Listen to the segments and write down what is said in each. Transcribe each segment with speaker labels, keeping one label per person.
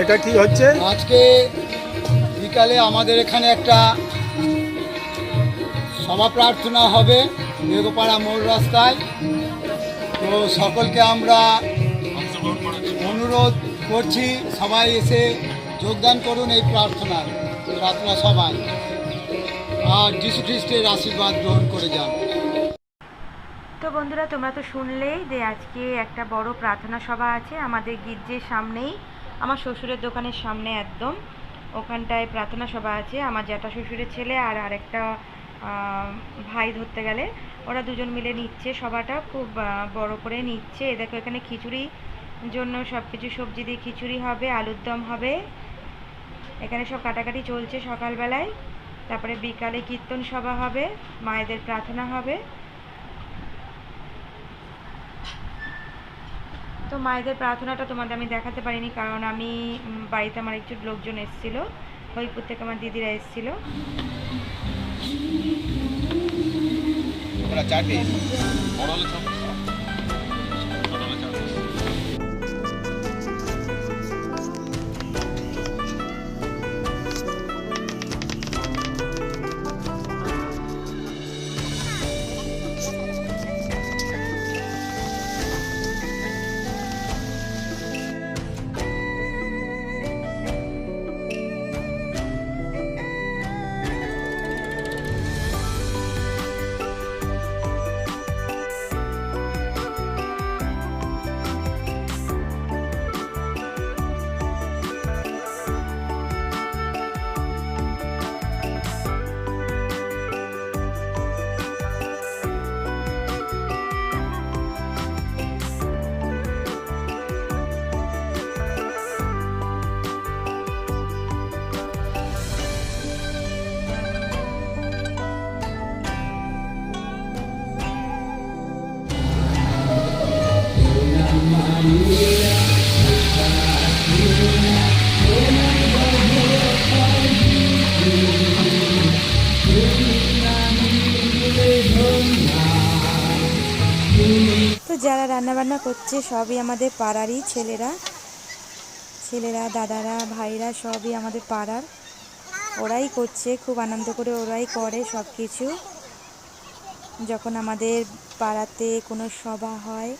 Speaker 1: এটা কি হচ্ছে?
Speaker 2: আজকে বিকালে আমাদের এখানে একটা সভা প্রার্থনা হবে মেঘপাড়া মোড় রাস্তায়। তো সকলকে আমরা অনুরোধ করছি সবাই এসে যোগদান করুন এই প্রার্থনায় প্রার্থনা সবাই আর যিশু খ্রিস্টের আশীর্বাদ গ্রহণ করে যান।
Speaker 3: তো বন্ধুরা, তোমরা তো শুনলেই যে আজকে একটা বড় প্রার্থনা সভা আছে আমাদের গির্জের সামনেই, আমার শ্বশুরের দোকানের সামনে একদম। ওখানটায় প্রার্থনা সভা আছে, আমার জ্যাঠা শ্বশুরের ছেলে আর আরেকটা ভাই ধরতে গেলে। ওরা দুজন মিলে নিচ্ছে সভাটা, খুব বড় করে নিচ্ছে। দেখো, এখানে খিচুড়ি জন্য সব কিছু সবজি দিয়ে খিচুড়ি হবে, আলুর দম হবে। এখানে সব কাটাকাটি চলছে সকালবেলায়। তারপরে বিকালে কীর্তন সভা হবে, মায়েদের প্রার্থনা হবে। তো মায়েদের প্রার্থনাটা তোমাদের আমি দেখাতে পারিনি, কারণ আমি বাড়িতে আমার একটু লোকজন এসেছিল, হরিপুর থেকে আমার দিদিরা এসেছিল। তো রান্নাবান্না করছে, সবই আমাদের পাড়ারই ছেলেরা। ছেলেরা, দাদারা, ভাইরা সবই আমাদের পাড়ার। ওরাই করছে, খুব আনন্দ করে ওরাই করে সব কিছু যখন আমাদের পাড়াতে কোনো সভা হয়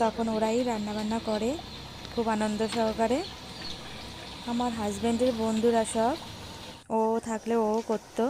Speaker 3: তখন ওরাই রান্নাবান্না করে খুব আনন্দ সহকারে। আমার হাজব্যান্ডের বন্ধুরা সব, ও থাকলে ও করতো।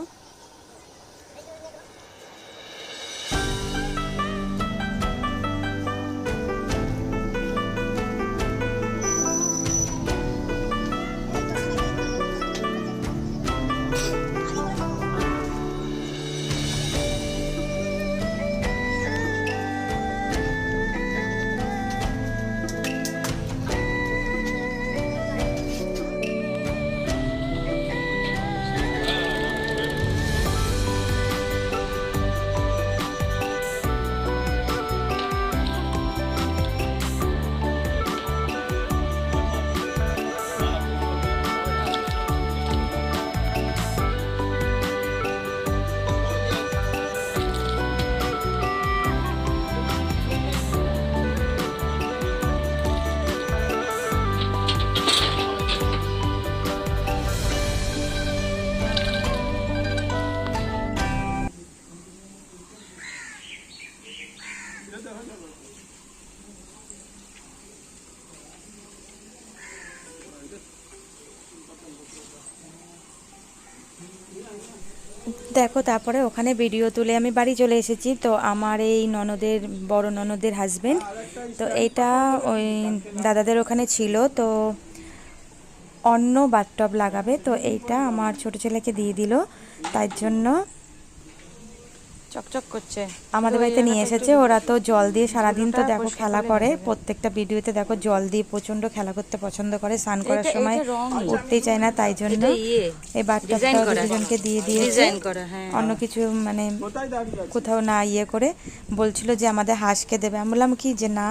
Speaker 3: দেখো, তারপরে ওখানে ভিডিও তুলে আমি বাড়ি চলে এসেছি। তো আমার এই ননদের, বড় ননদের হাজব্যান্ড তো এটা ওই দাদাদের ওখানে ছিল। তো অন্য বাথটব লাগাবে, তো এইটা আমার ছোট ছেলেকে দিয়ে দিল। তাই জন্য
Speaker 4: চকচক করছে
Speaker 3: আমাদের বাড়িতে নিয়ে এসেছে ওরা তো জল দিয়ে সারাদিন তো দেখো খেলা করে প্রত্যেকটা ভিডিওতে দেখো জল দিয়ে প্রচণ্ড খেলা করতে পছন্দ করে স্নান করার সময়। উঠতেই চায় না তাই জন্য
Speaker 4: ইয়ে,
Speaker 3: এই
Speaker 4: করা।
Speaker 3: দুজনকে দিয়ে দিয়েছে
Speaker 4: ডিজাইন করা, হ্যাঁ।
Speaker 3: অন্য কিছু মানে? কোথাও না ইয়ে করে বলছিল যে আমাদের হাঁসকে দেবে আমি বললাম কি যে না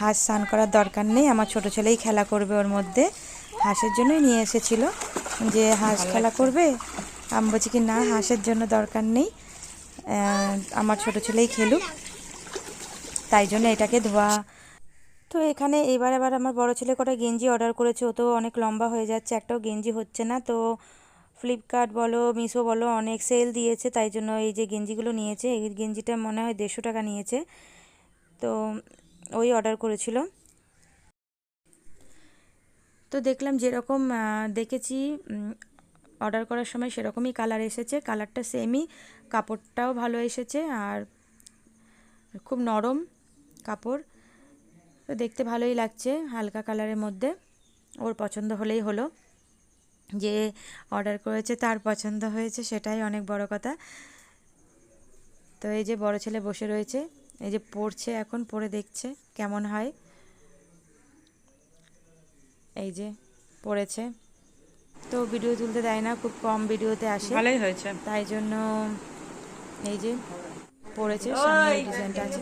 Speaker 3: হাঁস স্নান করার দরকার নেই আমার ছোট ছেলেই খেলা করবে ওর মধ্যে হাঁসের জন্যই নিয়ে এসেছিল যে হাঁস খেলা করবে আমি বলছি কি না হাঁসের জন্য দরকার নেই আমার ছোট ছেলেই খেলুক। তাই জন্য এটাকে ধোয়া। তো এখানে এবার এবার আমার বড় ছেলে কটা গেঞ্জি অর্ডার করেছে, ও তো অনেক লম্বা হয়ে যাচ্ছে, একটাও গেঞ্জি হচ্ছে না। তো ফ্লিপকার্ট বলো মিশো বলো, অনেক সেল দিয়েছে, তাই জন্য এই যে গেঞ্জিগুলো নিয়েছে, এই গেঞ্জিটা মনে হয় দেড়শো টাকা নিয়েছে। তো ওই অর্ডার করেছিল। তো দেখলাম যেরকম দেখেছি অর্ডার করার সময় সেরকমই কালার এসেছে, কালারটা সেমই কাপড়টাও ভালো এসেছে আর খুব নরম কাপড়। তো দেখতে ভালোই লাগছে হালকা কালারের মধ্যে, ওর পছন্দ হলেই হলো। যে অর্ডার করেছে তার পছন্দ হয়েছে সেটাই অনেক বড় কথা। তো এই যে বড় ছেলে বসে রয়েছে, এই যে পড়ছে এখন পড়ে দেখছে কেমন হয়। এই যে পড়েছে। তো ভিডিও তুলতে দেয় না খুব কম ভিডিওতে আসে।
Speaker 4: ভালোই হয়েছে।
Speaker 3: তাই জন্য এই যে পড়েছে সামনে ডিজাইনটা আছে।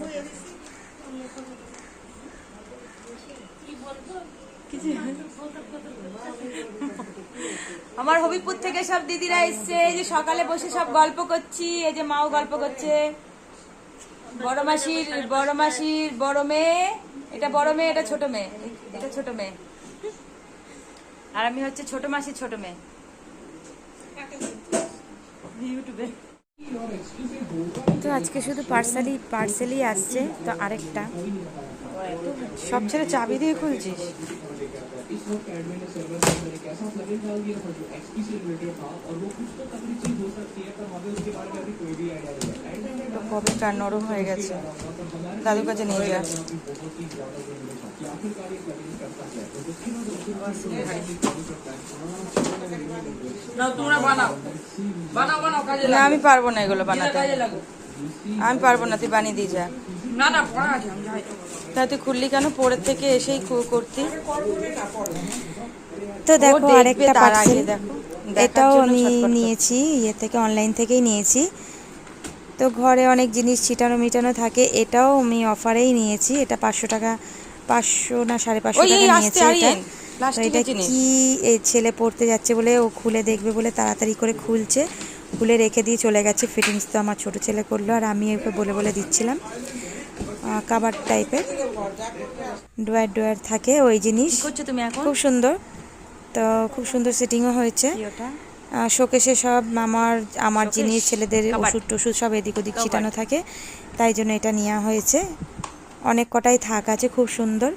Speaker 3: আমার হবিপুর থেকে সব দিদিরা এসছে এই যে সকালে বসে সব গল্প করছি এই যে মাও গল্প করছে। বড় মাসির বড় মাসির বড় মেয়ে এটা বড় মেয়ে এটা ছোট মেয়ে এটা ছোট মেয়ে। আর আমি হচ্ছে ছোট মাসি ছোট মেয়ে। ইউটিউবে। তো আজকে শুধু পার্সেলই পার্সেলই আসছে, তো আরেকটা। সব ছেলে চাবি দিয়ে খুলছিস? তো কবে কার নরম হয়ে গেছে দাদুর কাছে নিয়ে যা
Speaker 4: না তোমরা বানাও বানাও বানাও কাজে
Speaker 3: না আমি পারব না এগুলো বানাতে আমি পারব না তুই বানিয়ে দিয়ে যা
Speaker 4: না না পড়া আছে আমি যাই।
Speaker 3: তা তুই খুললি কেন? পরের থেকে এসেই কু- করতি। তো দেখো আরেকটা পার্সেল।
Speaker 4: দেখো।
Speaker 3: এটাও আমি নিয়েছি ইয়ে থেকে অনলাইন থেকেই নিয়েছি। তো ঘরে অনেক জিনিস ছিটানো মিটানো থাকে এটাও আমি অফারেই নিয়েছি। এটা পাঁচশো টাকা পাঁচশো না সাড়ে পাঁচশো টাকা নিয়েছি এটা। তো এটা কি এই ছেলে পড়তে যাচ্ছে বলে ও খুলে দেখবে বলে তাড়াতাড়ি করে খুলছে। খুলে রেখে দিয়ে চলে গেছে। ফিটিংস তো আমার ছোট ছেলে করল আর আমি ওকে বলে বলে দিচ্ছিলাম। কাবার টাইপের ডোয়ার ডোয়ার থাকে ওই জিনিস।
Speaker 4: তুমি এখন?
Speaker 3: খুব সুন্দর। তো খুব সুন্দর সেটিংও হয়েছে। শোকেশে সব আমার আমার জিনিস ছেলেদের ওষুধ টষুধ সব এদিক ওদিক ছিটানো থাকে। তাই জন্য এটা নেওয়া হয়েছে। অনেক কটাই থাক আছে খুব সুন্দর।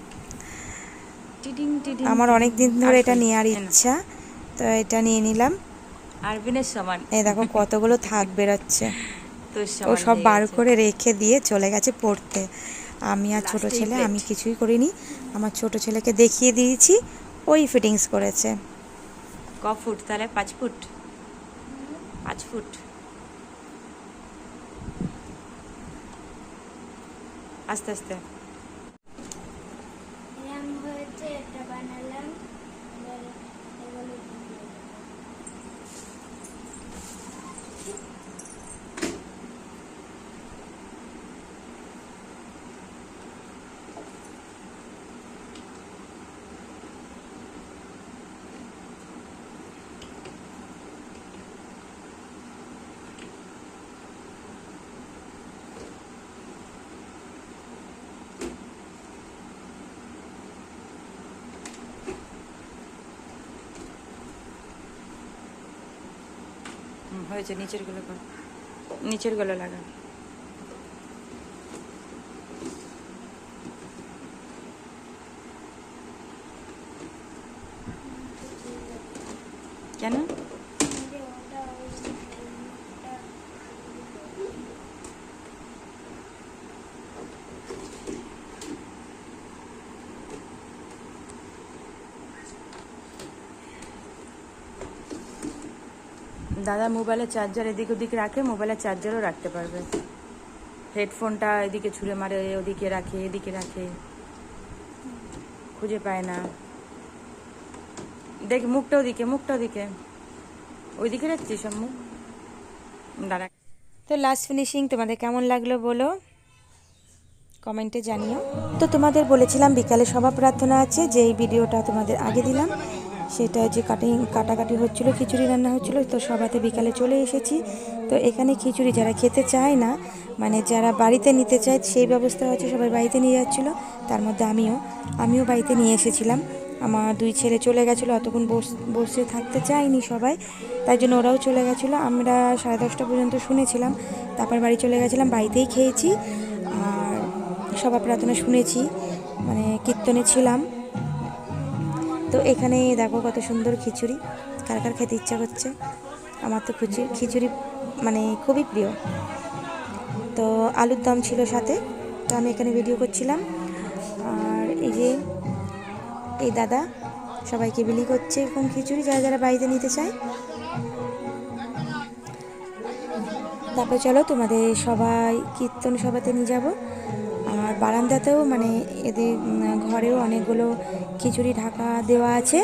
Speaker 3: আমার অনেক দিন ধরে এটা নেওয়ার ইচ্ছা। তো এটা নিয়ে নিলাম।
Speaker 4: আরবিনের সমান।
Speaker 3: এই দেখো কতগুলো থাক বেরোচ্ছে। ও সব বার করে রেখে দিয়ে চলে গেছে পড়তে। আমি আর ছোট ছেলে আমি কিছুই করিনি। আমার ছোট ছেলেকে দেখিয়ে দিয়েছি ওই ফিটিংস করেছে।
Speaker 4: ক ফুট? তাহলে পাঁচ ফুট? পাঁচ ফুট। আস্তে আস্তে
Speaker 5: এরম হয়েছে এটা বানালাম এবার এগুলো
Speaker 4: হুম, হয়েছে নিচেরগুলো নিচেরগুলো লাগা কেন
Speaker 5: যে ওটা ওই ওটা
Speaker 4: দাদা মোবাইলের চার্জার এদিক ওদিক রাখে মোবাইলের চার্জারও রাখতে পারবে। হেডফোনটা এদিকে ছুঁড়ে মারে, ওদিকে রাখে, এদিকে রাখে। খুঁজে পায় না। দেখ, মুখটা ওদিকে মুখটা ওদিকে। ওইদিকে রাখছিস সব মুখ দাঁড়া।
Speaker 3: তো লাস্ট ফিনিশিং তোমাদের কেমন লাগল বলো? কমেন্টে জানিও। তো তোমাদের বলেছিলাম বিকালে সভা প্রার্থনা আছে, যেই ভিডিওটা তোমাদের আগে দিলাম। সেটা যে কাটিং, কাটাকাটি হচ্ছিল, খিচুড়ি রান্না হচ্ছিল, তো সবাতে বিকালে চলে এসেছি। তো এখানে খিচুড়ি যারা খেতে চায় না মানে যারা বাড়িতে নিতে চায়, সেই ব্যবস্থা হচ্ছে সবাই বাড়িতে নিয়ে যাচ্ছিল। তার মধ্যে আমিও আমিও বাড়িতে নিয়ে এসেছিলাম। আমার দুই ছেলে চলে গেছিল, অতক্ষণ বস- বসে থাকতে চায়নি সবাই। তাই জন্য ওরাও চলে গেছিল। আমরা সাড়ে দশটা পর্যন্ত শুনেছিলাম, তারপর বাড়ি চলে গেছিলাম, বাড়িতেই খেয়েছি। আর সভা প্রার্থনা শুনেছি মানে কীর্তনে ছিলাম। তো এখানে দেখো কত সুন্দর খিচুড়ি। কার কার খেতে ইচ্ছা করছে? আমার তো খিচুড়ি খিচুড়ি মানে খুবই প্রিয়। তো আলুর দম ছিল সাথে, তো আমি এখানে ভিডিও করছিলাম। আর এই যে, এই দাদা সবাইকে বিলি করছে এরকম খিচুড়ি যারা যারা বাড়িতে নিতে চায়। তারপর চলো তোমাদের সবাই কীর্তন সভাতে নিয়ে যাব। বারান্দাতেও মানে এদের ঘরেও অনেকগুলো খিচুড়ি ঢাকা দেওয়া আছে।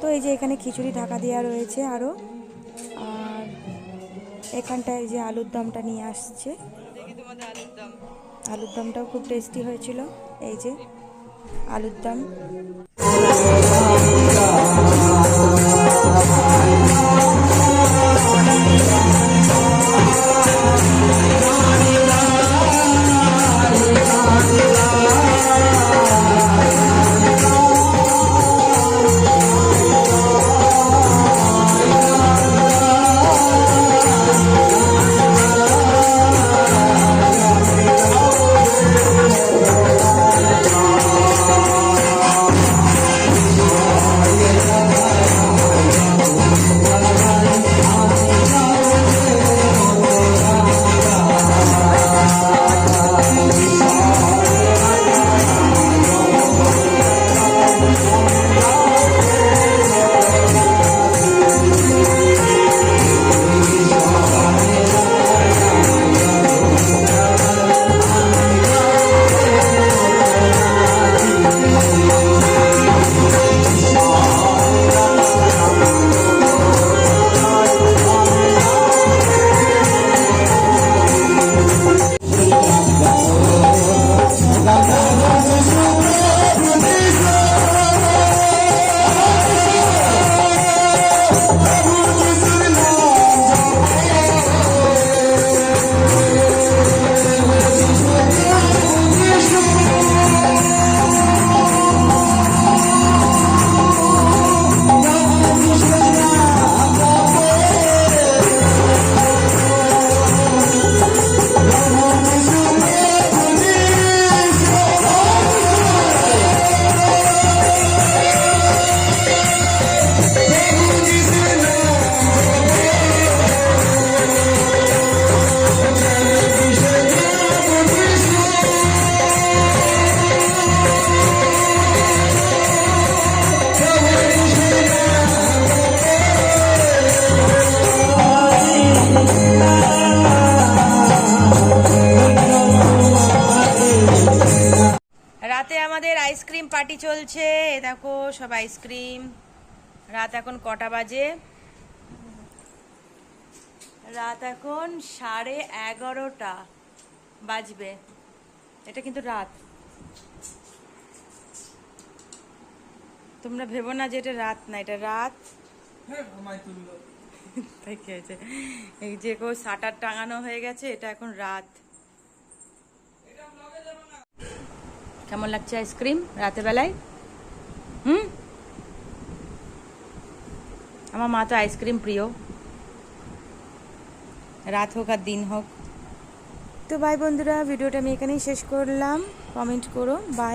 Speaker 3: তো এই যে এখানে খিচুড়ি ঢাকা দেওয়া রয়েছে আরও আর এখানটায় যে আলুর দমটা নিয়ে আসছে। আলুর দমটাও খুব টেস্টি হয়েছিল। এই যে আলুর দম। পার্টি চলছে এ দেখো সব আইসক্রিম রাত এখন কটা বাজে? রাত এখন সাড়ে এগারোটা বাজবে। এটা কিন্তু রাত। তোমরা ভেবো না যে এটা রাত না এটা রাত। তাই কি হয়েছে? এই যে কেউ শাটার টাঙানো হয়ে গেছে এটা এখন রাত। কেমন লাগছে আইসক্রিম রাতে বেলায়? হুম? আমার মা তো আইসক্রিম প্রিয়। রাত হোক আর দিন হোক। তো বাই বন্ধুরা ভিডিওটা আমি এখানেই শেষ করলাম। কমেন্ট করো বাই